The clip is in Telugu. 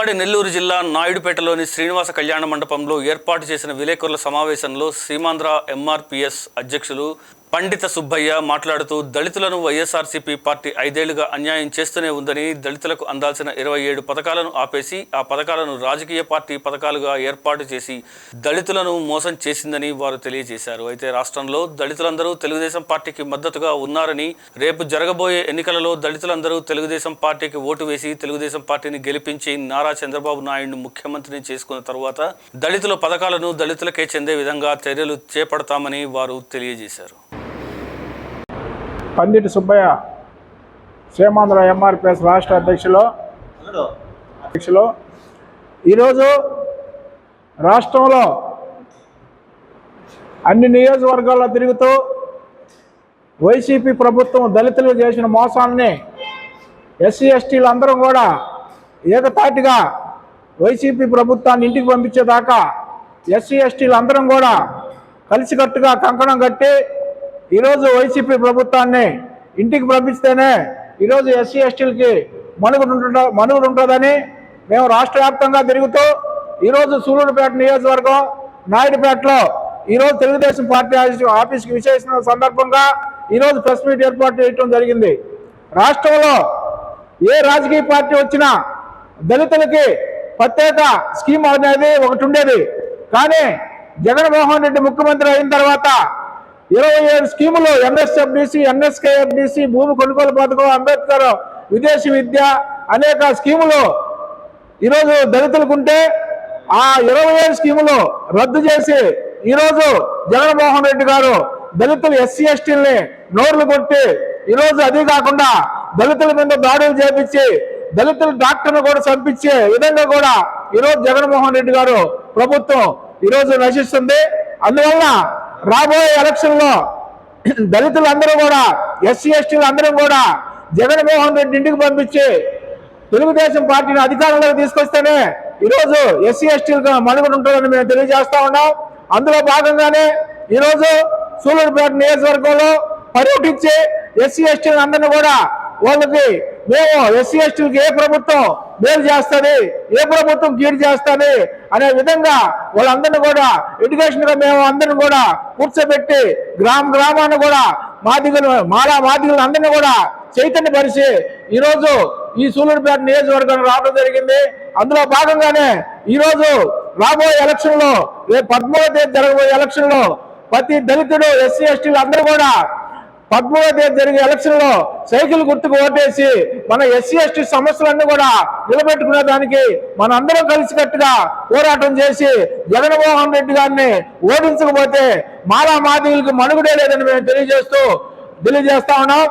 ఉమ్మడి నెల్లూరు జిల్లా నాయుడుపేటలోని శ్రీనివాస కళ్యాణ మండపంలో ఏర్పాటు చేసిన విలేకరుల సమావేశంలో సీమాంధ్ర ఎంఆర్పిఎస్ అధ్యక్షులు పండిత సుబ్బయ్య మాట్లాడుతూ దళితులను వైఎస్ఆర్సీపీ పార్టీ ఐదేళ్ళుగా అన్యాయం చేస్తూనే ఉందని దళితులకు అందాల్సిన ఇరవై ఏడు పథకాలను ఆపేసి ఆ పథకాలను రాజకీయ పార్టీ పథకాలుగా ఏర్పాటు చేసి దళితులను మోసం చేసిందని వారు తెలియజేశారు. అయితే రాష్ట్రంలో దళితులందరూ తెలుగుదేశం పార్టీకి మద్దతుగా ఉన్నారని రేపు జరగబోయే ఎన్నికలలో దళితులందరూ తెలుగుదేశం పార్టీకి ఓటు వేసి తెలుగుదేశం పార్టీని గెలిపించి నారా చంద్రబాబు నాయుడును ముఖ్యమంత్రిని చేసుకున్న తరువాత దళితుల పథకాలను దళితులకే చెందే విధంగా చర్యలు చేపడతామని వారు తెలియజేశారు. పందిటి సుబ్బయ్య సీమాంధ్ర ఎంఆర్పిఎస్ రాష్ట్ర అధ్యక్షులు. అధ్యక్షులు. ఈరోజు రాష్ట్రంలో అన్ని నియోజకవర్గాల్లో తిరుగుతూ వైసీపీ ప్రభుత్వం దళితులు చేసిన మోసాన్ని ఎస్సీ ఎస్టీలు అందరం కూడా ఏకతాటిగా వైసీపీ ప్రభుత్వాన్ని ఇంటికి పంపించేదాకా ఎస్సీ ఎస్టీలు అందరం కూడా కలిసికట్టుగా కంకణం కట్టి ఈరోజు వైసీపీ ప్రభుత్వాన్ని ఇంటికి పంపిస్తేనే ఈరోజు ఎస్సీ ఎస్టీలకి మనుగుడు మనుగుడుంటుందని ఉంటుందని మేము రాష్ట్ర వ్యాప్తంగా తిరుగుతూ ఈరోజు సూలూరుపేట నియోజకవర్గం నాయుడుపేటలో ఈరోజు తెలుగుదేశం పార్టీ ఆఫీస్కి విశేషణ సందర్భంగా ఈరోజు ప్రెస్ మీట్ ఏర్పాటు చేయడం జరిగింది. రాష్ట్రంలో ఏ రాజకీయ పార్టీ వచ్చినా దళితులకి ప్రత్యేక స్కీమ్ అనేది ఒకటి ఉండేది. కానీ జగన్మోహన్ రెడ్డి ముఖ్యమంత్రి అయిన తర్వాత ఇరవై ఏడు స్కీములు ఎన్ఎస్ఎఫ్డిసి ఎన్ఎస్కేఎఫ్డిసి భూమి కొనుగోలు పథకం అంబేద్కర్ విదేశీ విద్య అనేక స్కీములు ఈరోజు దళితులకు ఉంటే ఆ ఇరవై ఏడు స్కీములు రద్దు చేసి ఈరోజు జగన్మోహన్ రెడ్డి గారు దళితులు ఎస్సీ ఎస్టీల్ని నోర్లు కొట్టి ఈరోజు అది కాకుండా దళితుల మీద దాడులు చేపించి దళితుల డాక్టర్ను కూడా చంపించే విధంగా కూడా ఈరోజు జగన్మోహన్ రెడ్డి గారు ప్రభుత్వం ఈరోజు నశిస్తుంది. అందువల్ల రాబోయే ఎలక్షన్లో దళితులందరూ కూడా ఎస్సీ ఎస్టీలు అందరం కూడా జగన్మోహన్ రెడ్డి ఇంటికి పంపించి తెలుగుదేశం పార్టీని అధికారంలోకి తీసుకొస్తేనే ఈరోజు ఎస్సీ ఎస్టీలకు మనుగడ ఉంటుందని మేము తెలియజేస్తా ఉన్నాం. అందులో భాగంగానే ఈరోజు సూలూరుపేట నియోజకవర్గంలో పర్యటించి ఎస్సీ ఎస్టీలు అందరినీ కూడా వాళ్ళకి మేము ఎస్సీ ఎస్టీలకు ఏ ప్రభుత్వం మేలు చేస్తుంది ఏ ప్రభుత్వం కీడు చేస్తుంది అనే విధంగా వాళ్ళందరినీ కూడా ఎడ్యుకేషన్గా మేము అందరిని కూడా కూర్చోబెట్టి గ్రామ గ్రామాన్ని కూడా మాదిగలు మాలా మాదిగలు అందరినీ కూడా చైతన్యపరిచి ఈరోజు ఈ సూలూరుపేట నియోజకవర్గం రావడం జరిగింది. అందులో భాగంగానే ఈరోజు రాబోయే ఎలక్షన్లో రేపు పదమూడవ తేదీ జరగబోయే ఎలక్షన్లో ప్రతి దళితుడు ఎస్సీ ఎస్టీలు అందరూ కూడా పదమూడవ తేదీ జరిగే ఎలక్షన్లో సైకిల్ గుర్తుకు ఓటేసి మన ఎస్సీ ఎస్టీ సమస్యలన్నీ కూడా నిలబెట్టుకునే దానికి మన అందరం కలిసికట్టుగా పోరాటం చేసి జగన్మోహన్ రెడ్డి గారిని ఓడించకపోతే మాలా మాదివులకు మనుగడే లేదని మేము తెలియజేస్తూ తెలియజేస్తా ఉన్నాం.